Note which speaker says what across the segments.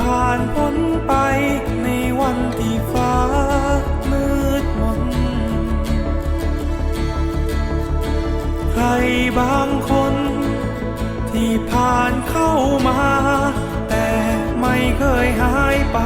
Speaker 1: ผ่านพ้นไป
Speaker 2: ในวันที่
Speaker 1: ฟ้ามืด
Speaker 2: มน
Speaker 1: ใค
Speaker 2: รบา
Speaker 1: งคน ที่ผ่าน
Speaker 2: เข้า
Speaker 1: มา แต่
Speaker 2: ไม่
Speaker 1: เค
Speaker 2: ยหายไป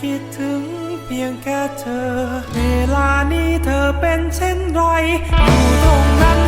Speaker 2: คิดถึงเพียงแค่เธอ เวลานี้เธอเป็นเช่นไรอยู่ตรงนั้น